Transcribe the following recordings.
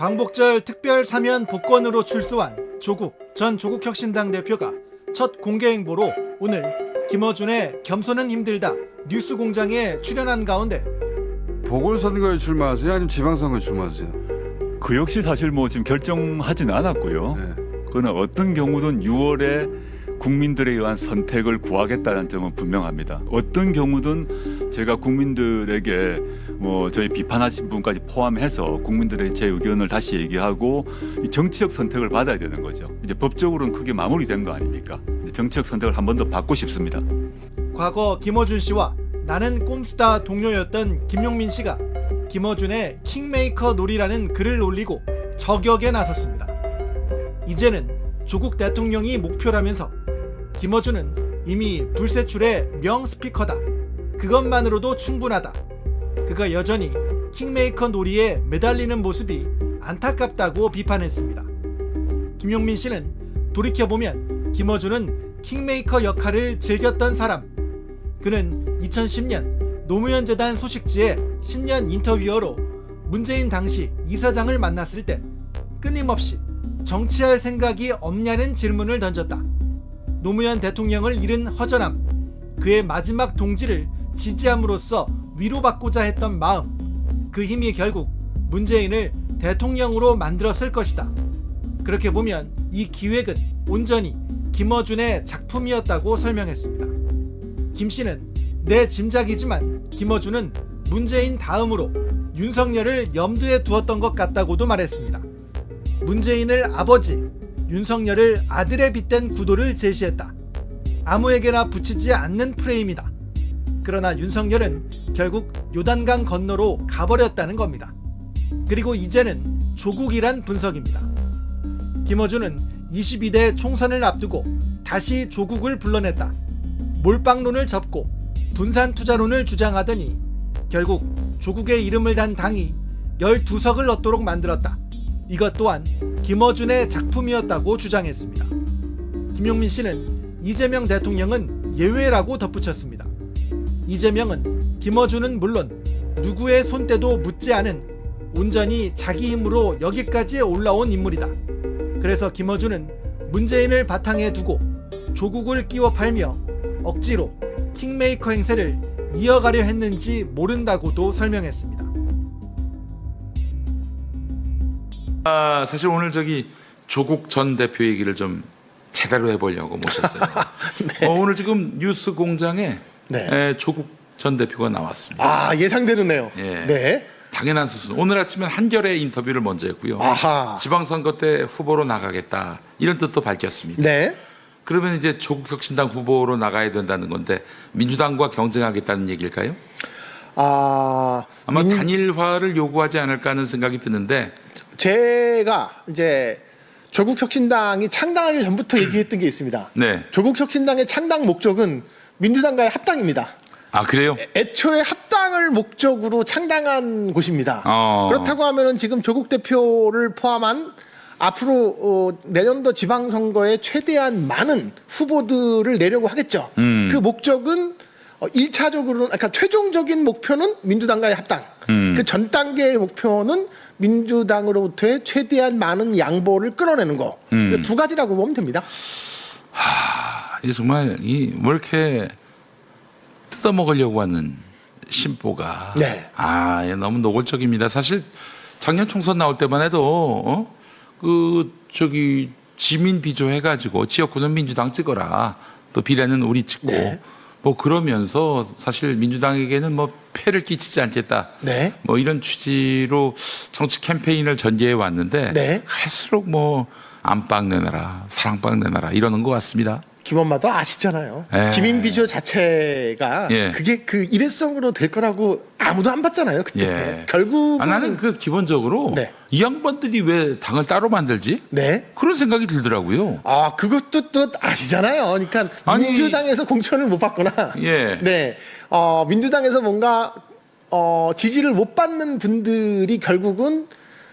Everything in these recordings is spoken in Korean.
광복절 특별 사면 복권으로 출소한 조국 전 조국혁신당 대표가 첫 공개 행보로 오늘 김어준의 겸손은 힘들다 뉴스 공장에 출연한 가운데 보궐선거에 출마하세요? 아니면 지방선거에 출마하세요? 그 역시 사실 뭐 지금 결정하지는 않았고요. 네. 그러나 어떤 경우든 6월에 국민들에 의한 선택을 구하겠다는 점은 분명합니다. 어떤 경우든 제가 국민들에게 뭐 저희 비판하신 분까지 포함해서 국민들의 제 의견을 다시 얘기하고 이 정치적 선택을 받아야 되는 거죠. 이제 법적으로는 크게 마무리된 거 아닙니까? 정치적 선택을 한 번 더 받고 싶습니다. 과거 김어준 씨와 나는 꼼수다 동료였던 김용민 씨가 김어준의 킹메이커 놀이라는 글을 올리고 저격에 나섰습니다. 이제는 조국 대통령이 목표라면서 김어준은 이미 불세출의 명 스피커다. 그것만으로도 충분하다. 그가 여전히 킹메이커 놀이에 매달리는 모습이 안타깝다고 비판했습니다. 김용민 씨는 돌이켜보면 김어준은 킹메이커 역할을 즐겼던 사람. 그는 2010년 노무현 재단 소식지의 신년 인터뷰어로 문재인 당시 이사장을 만났을 때 끊임없이 정치할 생각이 없냐는 질문을 던졌다. 노무현 대통령을 잃은 허전함, 그의 마지막 동지를 지지함으로써 위로받고자 했던 마음, 그 힘이 결국 문재인을 대통령으로 만들었을 것이다. 그렇게 보면 이 기획은 온전히 김어준의 작품이었다고 설명했습니다. 김 씨는 내 짐작이지만 김어준은 문재인 다음으로 윤석열을 염두에 두었던 것 같다고도 말했습니다. 문재인을 아버지, 윤석열을 아들에 빗댄 구도를 제시했다. 아무에게나 붙이지 않는 프레임이다. 그러나 윤석열은 결국 요단강 건너로 가버렸다는 겁니다. 그리고 이제는 조국이란 분석입니다. 김어준은 22대 총선을 앞두고 다시 조국을 불러냈다. 몰빵론을 접고 분산 투자론을 주장하더니 결국 조국의 이름을 단 당이 12석을 얻도록 만들었다. 이것 또한 김어준의 작품이었다고 주장했습니다. 김용민 씨는 이재명 대통령은 예외라고 덧붙였습니다. 이재명은 김어준은 물론 누구의 손때도 묻지 않은 온전히 자기 힘으로 여기까지 올라온 인물이다. 그래서 김어준은 문재인을 바탕에 두고 조국을 끼워 팔며 억지로 킹메이커 행세를 이어가려 했는지 모른다고도 설명했습니다. 아, 사실 오늘 저기 조국 전 대표 얘기를 좀 제대로 해보려고 모셨어요. 어, 오늘 지금 뉴스 공장에 네. 에, 조국 전 대표가 나왔습니다. 아 예상대로네요. 예. 네. 당연한 수순. 오늘 아침에 한겨레 인터뷰를 먼저 했고요. 아하. 지방선거 때 후보로 나가겠다 이런 뜻도 밝혔습니다. 네. 그러면 이제 조국 혁신당 후보로 나가야 된다는 건데 민주당과 경쟁하겠다는 얘기일까요? 아 아마 민- 단일화를 요구하지 않을까 하는 생각이 드는데 제가 이제 조국 혁신당이 창당하기 전부터 얘기했던 게 있습니다. 네. 조국 혁신당의 창당 목적은 민주당과의 합당입니다. 아 그래요? 애초에 합당을 목적으로 창당한 곳입니다. 어. 그렇다고 하면은 지금 조국 대표를 포함한 앞으로 어, 내년도 지방선거에 최대한 많은 후보들을 내려고 하겠죠. 음. 그 목적은 어, 1차적으로는, 그러니까 최종적인 목표는 민주당과의 합당. 음. 그전 단계의 목표는 민주당으로부터의 최대한 많은 양보를 끌어내는 거. 음. 두 가지라고 보면 됩니다. 이 정말 이뭐 이렇게 뜯어 먹으려고 하는 심보가 네. 아 예, 너무 노골적입니다. 사실 작년 총선 나올 때만 해도 어? 그 저기 지민 비조 해가지고 지역구는 민주당 찍어라 또 비례는 우리 찍고 네. 뭐 그러면서 사실 민주당에게는 뭐 폐를 끼치지 않겠다. 네. 뭐 이런 취지로 정치 캠페인을 전개해 왔는데 네. 할수록 뭐 안방 내놔라 사랑방 내놔라 이러는 것 같습니다. 김원마도 아시잖아요. 예. 지민 비조 자체가 예. 그게 그 일회성으로 될 거라고 아무도 안 봤잖아요. 그때 예. 결국은 아, 나는 그 기본적으로 네. 이 양반들이 왜 당을 따로 만들지? 네. 그런 생각이 들더라고요. 아 그것도 또 아시잖아요. 그러니까 아니- 민주당에서 공천을 못 받거나 예. 네. 어, 민주당에서 뭔가 어, 지지를 못 받는 분들이 결국은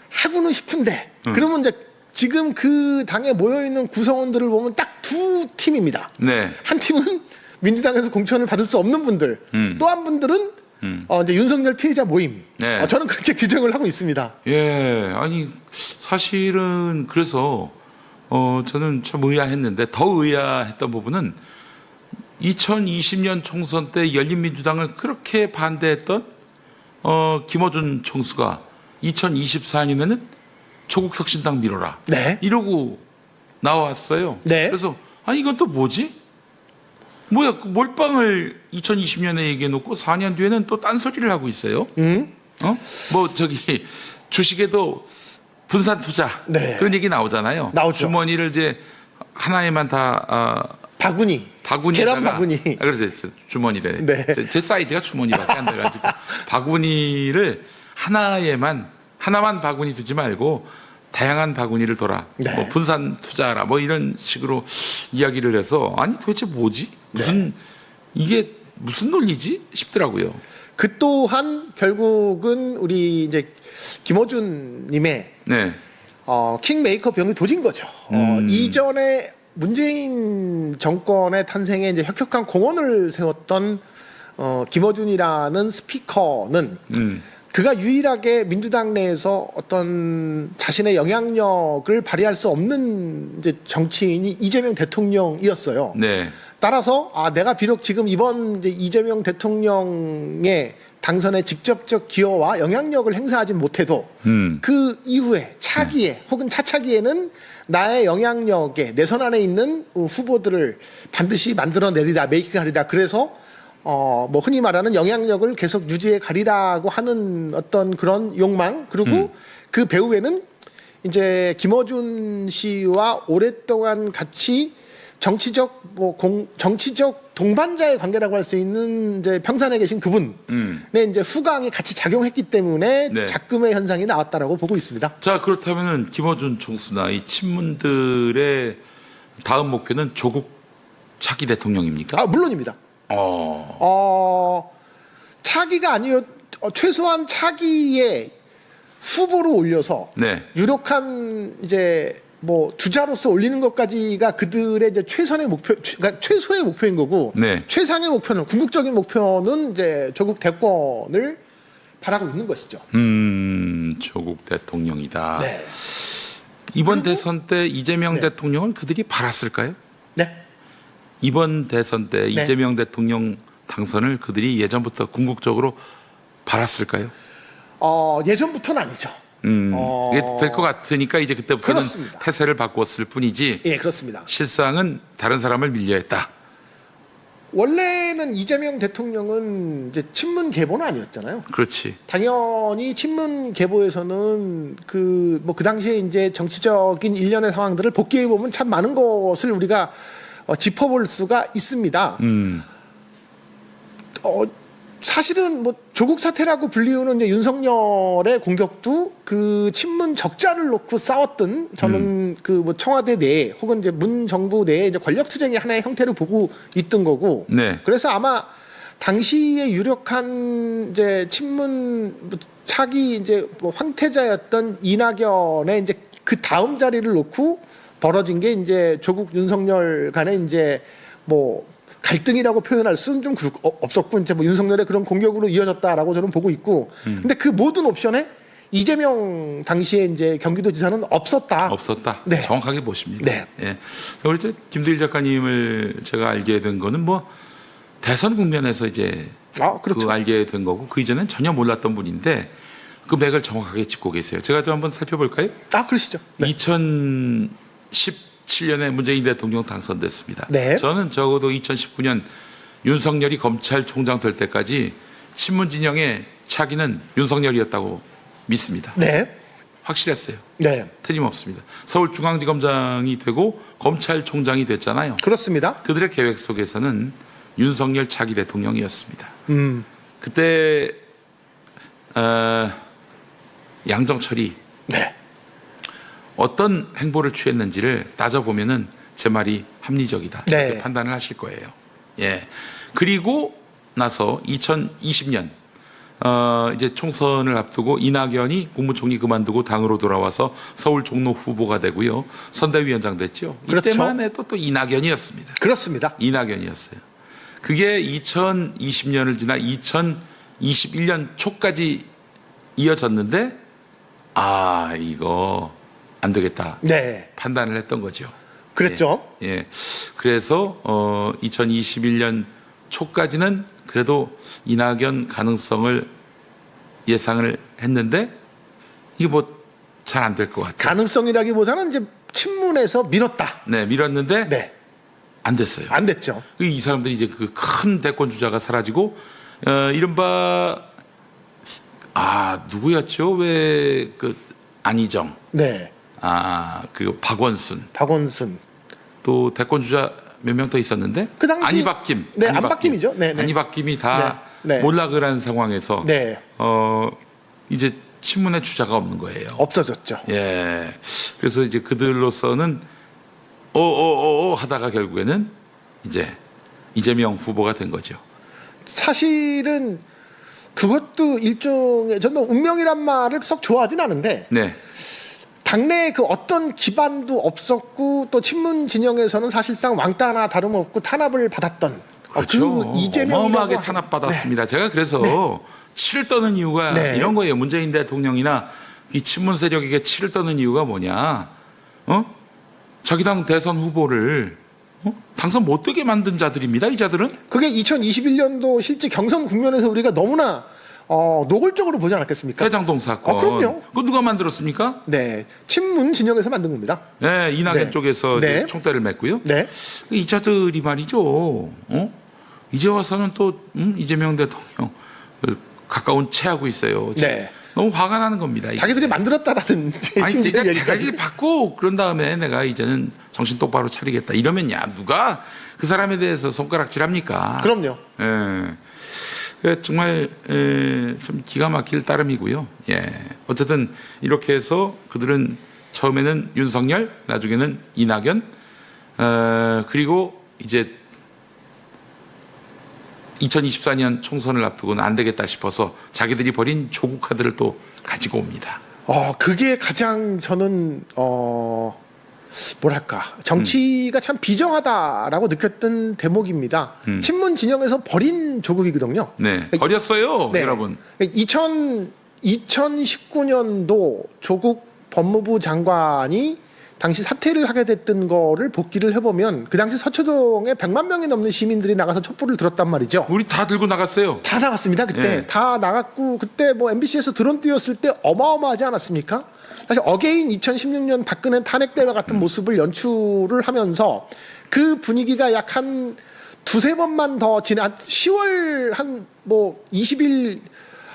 하고는 싶은데 음. 그러면 이제 지금 그 당에 모여 있는 구성원들을 보면 딱 두 팀입니다. 네. 한 팀은 민주당에서 공천을 받을 수 없는 분들, 음. 또한 분들은 음. 어, 이제 윤석열 피해자 모임. 네. 어, 저는 그렇게 규정을 하고 있습니다. 예, 아니 사실은 그래서 어 저는 참 의아했는데 더 의아했던 부분은 2020년 총선 때 열린민주당을 그렇게 반대했던 어 김어준 총수가 2024년에는 조국 혁신당 밀어라 네. 이러고 나왔어요. 네. 그래서 아니 이건 또 뭐지? 뭐야 그 몰빵을 2020년에 얘기해 놓고 4년 뒤에는 또 딴소리를 하고 있어요. 음. 어? 뭐 저기 주식에도 분산 투자 네. 그런 얘기 나오잖아요. 나오죠. 주머니를 이제 하나에만 다 아, 바구니. 바구니 계란 바구니. 아, 그래서 제 주머니래. 네. 제, 제 사이즈가 주머니밖에 안 돼가지고 바구니를 하나에만 하나만 바구니 두지 말고 다양한 바구니를 둬라. 네. 뭐 분산 투자라 뭐 이런 식으로 이야기를 해서 아니 도대체 뭐지? 무슨 네. 이게 무슨 논리지 싶더라고요. 그 또한 결국은 우리 이제 김어준 님의 네. 어, 킹메이커 병이 도진 거죠. 어, 음. 이전에 문재인 정권의 탄생에 이제 혁혁한 공헌을 세웠던 어, 김어준이라는 스피커는 음. 그가 유일하게 민주당 내에서 어떤 자신의 영향력을 발휘할 수 없는 이제 정치인이 이재명 대통령이었어요. 네. 따라서 아 내가 비록 지금 이번 이제 이재명 대통령의 당선에 직접적 기여와 영향력을 행사하지 못해도 음. 그 이후에 차기에 혹은 차차기에는 나의 영향력에 내 손 안에 있는 어, 후보들을 반드시 만들어 내리라 메이킹하리라 그래서 어 뭐 흔히 말하는 영향력을 계속 유지해 가리라고 하는 어떤 그런 욕망 그리고 그 배후에는 이제 김어준 씨와 오랫동안 같이 정치적 뭐 공, 정치적 동반자의 관계라고 할 수 있는 이제 평산에 계신 그분의 음. 이제 후광이 같이 작용했기 때문에 네. 작금의 현상이 나왔다라고 보고 있습니다. 자 그렇다면은 김어준 총수나 이 친문들의 다음 목표는 조국 차기 대통령입니까? 아 물론입니다. 어. 어 차기가 아니요 어, 최소한 차기에 후보로 올려서 네. 유력한 이제 뭐 주자로서 올리는 것까지가 그들의 이제 최선의 목표, 최- 그러니까 최소의 목표인 거고 네. 최상의 목표는 궁극적인 목표는 이제 조국 대권을 바라고 있는 것이죠. 음, 조국 대통령이다. 네. 이번 대선 때 이재명 네. 대통령을 그들이 바랐을까요? 네. 이번 대선 때 이재명 대통령 당선을 그들이 예전부터 궁극적으로 바랐을까요? 어 예전부터는 아니죠. 음, 어. 이게 될 것 같으니까 이제 그때부터는 그렇습니다. 태세를 바꿨을 뿐이지 예, 그렇습니다. 실상은 다른 사람을 밀려 했다. 원래는 이재명 대통령은 이제 친문 계보는 아니었잖아요. 그렇지. 당연히 친문 계보에서는 그 뭐 그 당시에 이제 정치적인 일련의 상황들을 복귀해 보면 참 많은 것을 우리가 어, 짚어볼 수가 있습니다. 음, 어, 사실은 뭐 조국 사태라고 불리우는 이제 윤석열의 공격도 그 친문 적자를 놓고 싸웠던 저는 그뭐 청와대 내에 혹은 이제 문 정부 내에 이제 권력 투쟁의 하나의 형태로 보고 있던 거고 네. 그래서 아마 당시에 유력한 이제 친문 뭐 차기 이제 뭐 황태자였던 이낙연의 이제 그 다음 자리를 놓고 벌어진 게 이제 조국 윤석열 간의 이제 뭐 갈등이라고 표현할 수는 좀 그렇- 어, 없었고 이제 뭐 윤석열의 그런 공격으로 이어졌다라고 저는 보고 있고 근데 그 모든 옵션에 이재명 당시에 이제 경기도지사는 없었다. 없었다. 네. 정확하게 보십니다. 네. 예. 자, 우리 저 김두일 작가님을 제가 알게 된 거는 뭐 대선 국면에서 이제 아 그렇죠. 그 알게 된 거고 그 이전엔 전혀 몰랐던 분인데 그 맥을 정확하게 짚고 계세요. 제가 좀 한번 살펴볼까요? 아 그러시죠. 네. 2017년에 문재인 대통령 당선됐습니다. 네. 저는 적어도 2019년 윤석열이 검찰총장 될 때까지 친문 진영의 차기는 윤석열이었다고 믿습니다. 네. 확실했어요. 네. 틀림없습니다. 서울중앙지검장이 되고 검찰총장이 됐잖아요. 그렇습니다. 그들의 계획 속에서는 윤석열 차기 대통령이었습니다. 음. 그때 어, 양정철이 네. 어떤 행보를 취했는지를 따져보면은 제 말이 합리적이다. 네. 이렇게 판단을 하실 거예요. 예. 그리고 나서 2020년 어, 이제 총선을 앞두고 이낙연이 국무총리 그만두고 당으로 돌아와서 서울 종로 후보가 되고요. 선대위원장 됐죠. 그렇죠. 이때만 해도 또 이낙연이었습니다. 그렇습니다. 이낙연이었어요. 그게 2020년을 지나 21년 초까지 이어졌는데 아 이거 안 되겠다 네. 판단을 했던 거죠. 그랬죠. 예. 예. 그래서 어 2021년 초까지는 그래도 이낙연 가능성을 예상을 했는데 이게 뭐 잘 안 될 것 같아요. 가능성이라기보다는 이제 친문에서 밀었다. 네, 밀었는데 네. 안 됐어요. 안 됐죠. 이 사람들이 이제 그 큰 대권 주자가 사라지고 어 이른바 아 누구였죠? 왜 그 안희정, 네. 아 그리고 박원순 박원순. 또 대권 주자 몇 명 더 있었는데 그 당시- 안희박김, 네. 안박김이죠. 네, 네. 안희박김이 다 네, 네. 몰락을 한 상황에서 네. 어 이제 친문의 주자가 없는 거예요. 없어졌죠. 예. 그래서 이제 그들로서는 어어어 하다가 결국에는 이제 이재명 후보가 된 거죠. 사실은 그것도 일종의 저는 운명이란 말을 썩 좋아하진 않은데 네. 당내 그 어떤 기반도 없었고 또 친문 진영에서는 사실상 왕따나 다름없고 탄압을 받았던 어, 그렇죠. 그 이재명이라고 어마어마하게 하- 탄압받았습니다. 제가 그래서 치를 떠는 이유가 네. 이런 거예요. 문재인 대통령이나 이 친문 세력에게 치를 떠는 이유가 뭐냐? 어? 자기 당 대선 후보를 어? 당선 못 되게 만든 자들입니다. 이 자들은 그게 2021년도 실제 경선 국면에서 우리가 너무나 어, 노골적으로 보지 않았겠습니까? 대장동 사건. 아, 그럼요. 그거 누가 만들었습니까? 네, 친문 진영에서 만든 겁니다. 네, 이낙연 네. 쪽에서 네. 총대를 맺고요. 네, 이 자들이 말이죠. 어? 이제 와서는 또 음? 이재명 대통령 을 가까운 채하고 있어요. 네. 너무 화가 나는 겁니다. 자기들이 만들었다라는 아니 내가. 대가리를 받고 그런 다음에 내가 이제는 정신 똑바로 차리겠다 이러면 야 누가 그 사람에 대해서 손가락질합니까? 그럼요. 예. 그 정말 에, 좀 기가 막힐 따름이고요. 예. 어쨌든 이렇게 해서 그들은 처음에는 윤석열, 나중에는 이낙연, 어, 그리고 이제 2024년 총선을 앞두고는 안 되겠다 싶어서 자기들이 벌인 조국 카드를 또 가지고 옵니다. 어, 그게 가장 저는 어 뭐랄까 정치가 참 비정하다라고 느꼈던 대목입니다. 음. 친문 진영에서 버린 조국이거든요. 네, 버렸어요, 네. 여러분. 2000 2019년도 조국 법무부 장관이 당시 사퇴를 하게 됐던 거를 복기를 해보면 그 당시 서초동에 100만 명이 넘는 시민들이 나가서 촛불을 들었단 말이죠. 우리 다 들고 나갔어요. 다 나갔습니다 그때 예. 다 나갔고 그때 뭐 MBC에서 드론 띄웠을 때 어마어마하지 않았습니까? 사실 어게인 2016년 박근혜 탄핵 때와 같은 모습을 연출을 하면서 그 분위기가 약 한 두세 번만 더한 10월 한 뭐 20일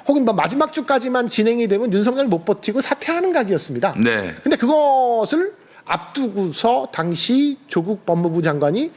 혹은 뭐 마지막 주까지만 진행이 되면 윤석열 못 버티고 사퇴하는 각이었습니다. 네. 근데 그것을 앞두고서 당시 조국 법무부 장관이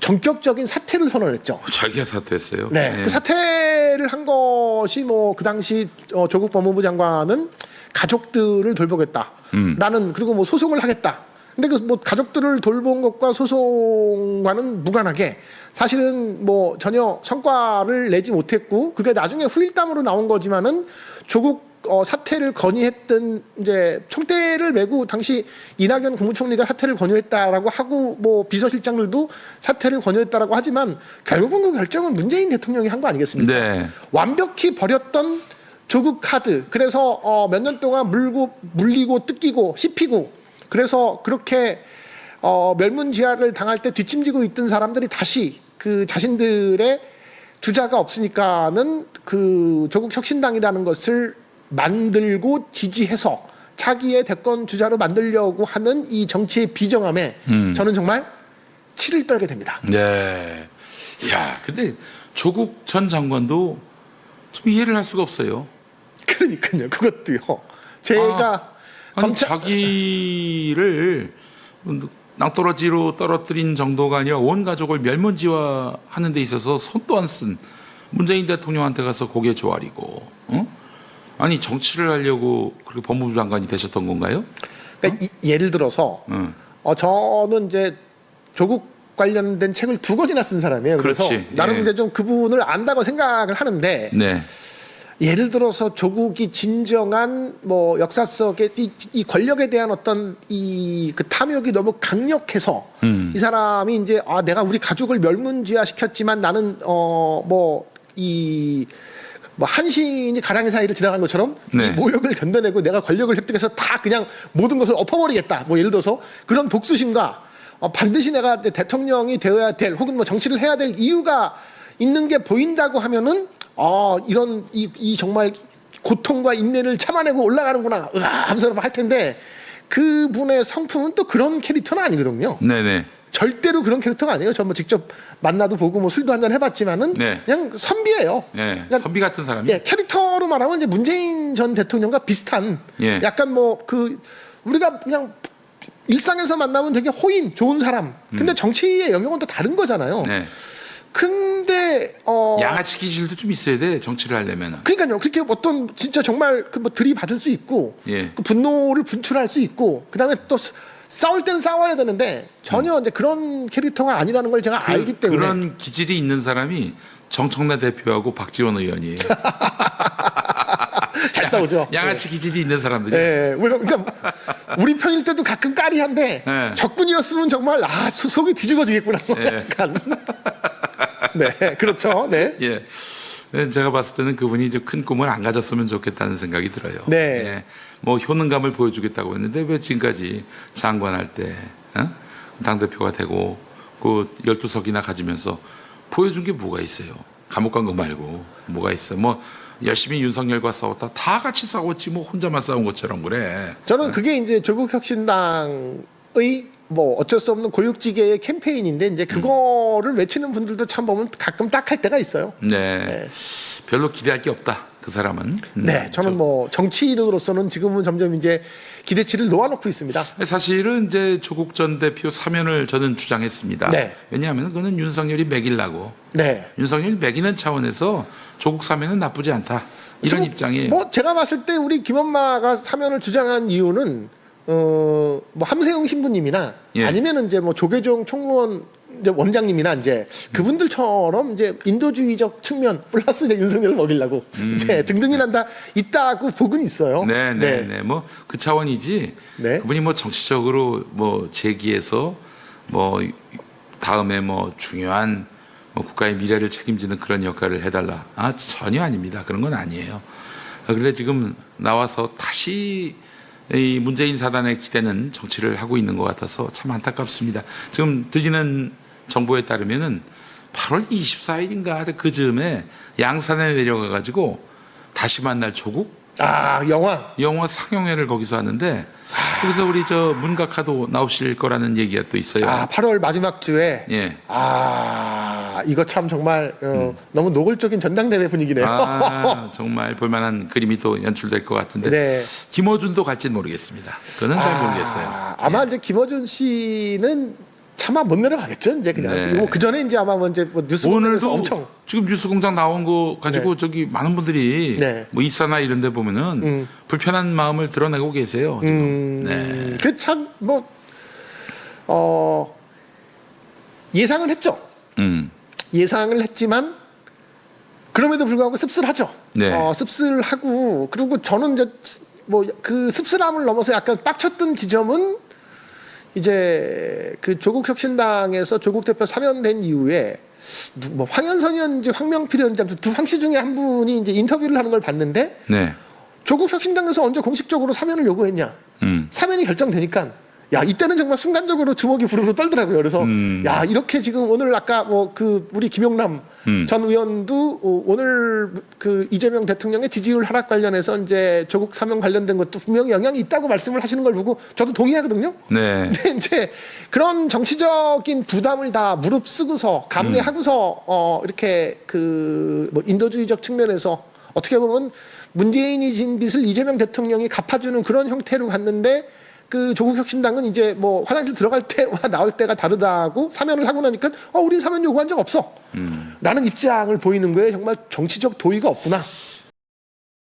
전격적인 사퇴를 선언했죠. 자기가 사퇴했어요. 네. 그 사퇴를 한 것이 뭐 그 당시 어, 조국 법무부 장관은 가족들을 돌보겠다. 음. 나는 그리고 뭐 소송을 하겠다. 근데 그 뭐 가족들을 돌본 것과 소송과는 무관하게 사실은 뭐 전혀 성과를 내지 못했고 그게 나중에 후일담으로 나온 거지만은 조국 어, 사퇴를 건의했던 이제 총대를 메고 당시 이낙연 국무총리가 사퇴를 권유했다라고 하고 뭐 비서실장들도 사퇴를 권유했다라고 하지만 결국은 그 결정은 문재인 대통령이 한 거 아니겠습니까? 네. 완벽히 버렸던 조국 카드. 그래서 어, 몇 년 동안 물고 물리고 뜯기고 씹히고 그래서 그렇게 어, 멸문지하를 당할 때 뒷짐지고 있던 사람들이 다시 그 자신들의 주자가 없으니까는 그 조국 혁신당이라는 것을 만들고 지지해서 자기의 대권 주자로 만들려고 하는 이 정치의 비정함에 음. 저는 정말 치를 떨게 됩니다. 네. 야, 근데 조국 전 장관도 좀 이해를 할 수가 없어요. 그러니까요. 그것도요. 제가 아니 검찰 자기를 낭떠러지로 떨어뜨린 정도가 아니라 온 가족을 멸문지화 하는 데 있어서 손도 안 쓴 문재인 대통령한테 가서 고개 조아리고, 어? 아니 정치를 하려고 그렇게 법무부 장관이 되셨던 건가요? 그러니까 이- 예를 들어서 응. 어, 저는 이제 조국 관련된 책을 두 권이나 쓴 사람이에요. 그래서 그렇지. 나름 예. 이제 좀 그분을 안다고 생각을 하는데 네. 예를 들어서 조국이 진정한 뭐 역사 속의 이, 이 권력에 대한 어떤 이 그 탐욕이 너무 강력해서 음. 이 사람이 이제 아 내가 우리 가족을 멸문지화 시켰지만 나는 어뭐이 뭐 한신이 가랑이 사이를 지나간 것처럼 네. 이 모욕을 견뎌내고 내가 권력을 획득해서 다 그냥 모든 것을 엎어버리겠다. 뭐 예를 들어서 그런 복수심과 어, 반드시 내가 대통령이 되어야 될 혹은 뭐 정치를 해야 될 이유가 있는 게 보인다고 하면은 어 이런 이, 이 정말 고통과 인내를 참아내고 올라가는구나 으아 하면서 할 텐데 그분의 성품은 또 그런 캐릭터는 아니거든요. 네네. 절대로 그런 캐릭터가 아니에요. 저뭐 직접 만나도 보고 뭐 술도 한 잔 해봤지만은 네. 그냥 선비예요. 예. 그냥 선비 같은 사람이. 예, 캐릭터로 말하면 이제 문재인 전 대통령과 비슷한 예. 약간 뭐 그 우리가 그냥 일상에서 만나면 되게 호인 좋은 사람. 근데 정치의 영역은 또 다른 거잖아요. 음. 네. 근데 어 양아치 기질도 좀 있어야 돼 정치를 하려면은. 그러니까요. 그렇게 어떤 진짜 정말 그 뭐 들이받을 수 있고 예. 그 분노를 분출할 수 있고 그다음에 또 싸- 싸울 땐 싸워야 되는데 전혀 이제 그런 캐릭터가 아니라는 걸 제가 알기 때문에 음. 그런 기질이 있는 사람이 정청래 대표하고 박지원 의원이에요. 잘 싸우죠. 양아치 기질이 있는 사람들이. 예, 우리가 그러니까 우리 편일 때도 가끔 까리한데 예. 적군이었으면 정말 아 소- 속이 뒤집어지겠구나. 뭐 예. 약간. 네, 그렇죠. 네. 예. 네, 제가 봤을 때는 그분이 이제 큰 꿈을 안 가졌으면 좋겠다는 생각이 들어요. 네. 예. 뭐 효능감을 보여주겠다고 했는데 왜 지금까지 장관할 때 어? 당대표가 되고 그 12석이나 가지면서 보여준 게 뭐가 있어요. 감옥 간 거 말고 뭐가 있어. 뭐 열심히 윤석열과 싸웠다. 다 같이 싸웠지 뭐 혼자만 싸운 것처럼 그래. 저는 그게 이제 조국 혁신당의 뭐 어쩔 수 없는 고육지계의 캠페인인데 이제 그거를 외치는 분들도 참 보면 가끔 딱할 때가 있어요. 네. 네. 별로 기대할 게 없다. 그 사람은. 음, 네, 저는 뭐 정치인으로서는 지금은 점점 이제 기대치를 놓아놓고 있습니다. 사실은 이제 조국 전 대표 사면을 저는 주장했습니다. 네. 왜냐하면 그거는 윤석열이 매길라고 네. 윤석열이 매기는 차원에서 조국 사면은 나쁘지 않다. 이런 입장이 뭐 제가 봤을 때 우리 김엄마가 사면을 주장한 이유는 어 뭐 함세웅 신부님이나 예. 아니면은 이제 뭐 조계종 총무원 이제 원장님이나 이제 그분들처럼 이제 인도주의적 측면 플러스 이제 윤석열을 먹이려고 이제 등등이란 다 있다고 보긴 있어요. 음. 네, 네, 네. 뭐 그 차원이지. 네. 그분이 뭐 정치적으로 뭐 제기해서 뭐 다음에 뭐 중요한 뭐 국가의 미래를 책임지는 그런 역할을 해달라. 아 전혀 아닙니다. 그런 건 아니에요. 아, 그런데 지금 나와서 다시 이 문재인 사단의 기대는 정치를 하고 있는 것 같아서 참 안타깝습니다. 지금 들리는 정보에 따르면은 8월 24일인가 그 즈음에 양산에 내려가 가지고 다시 만날 조국 아 영화 영화 상영회를 거기서 하는데 거기서 우리 저 문각하도 나오실 거라는 얘기가 또 있어요. 아 8월 마지막 주에 예. 아 이거 참 정말 어, 너무 노골적인 전당대회 분위기네요. 아, 정말 볼만한 그림이 또 연출될 것 같은데 네. 김어준도 갈지는 모르겠습니다. 그는 잘 아, 모르겠어요. 아 마 이제 김어준 씨는 차마 못 내려가겠죠. 이제 그냥 네. 뭐 그 전에 이제 아마 뭐 이제 뭐 뉴스 오늘도 엄청 지금 뉴스공장 나온 거 가지고 네. 저기 많은 분들이 네. 뭐 이사나 이런 데 보면은 음. 불편한 마음을 드러내고 계세요. 지금. 음, 네. 그 참 뭐 어, 예상은 했죠. 음. 예상을 했지만 그럼에도 불구하고 씁쓸하죠. 네. 어, 씁쓸하고 그리고 저는 이제 뭐 그 씁쓸함을 넘어서 약간 빡쳤던 지점은 이제 그 조국 혁신당에서 조국 대표 사면된 이후에 누- 뭐 황현선 의원인지 황명필 의원인지 아무튼 두 황씨 중에 한 분이 이제 인터뷰를 하는 걸 봤는데 네. 조국 혁신당에서 언제 공식적으로 사면을 요구했냐? 음. 사면이 결정되니까 야 이때는 정말 순간적으로 주먹이 부르르 떨더라고요. 그래서 음. 야 이렇게 지금 오늘 아까 뭐 그 우리 김용남 음. 전 의원도 어, 오늘 그 이재명 대통령의 지지율 하락 관련해서 이제 조국 사면 관련된 것도 분명히 영향이 있다고 말씀을 하시는 걸 보고 저도 동의하거든요. 네. 근데 이제 그런 정치적인 부담을 다 무릅쓰고서 감내하고서 어 이렇게 그 뭐 인도주의적 측면에서 어떻게 보면 문재인이 진 빚을 이재명 대통령이 갚아주는 그런 형태로 갔는데 그 조국 혁신당은 이제 뭐 화장실 들어갈 때와 나올 때가 다르다고 사면을 하고 나니까 어 우리 사면 요구한 적 없어. 라는 입장을 보이는 거에 정말 정치적 도의가 없구나.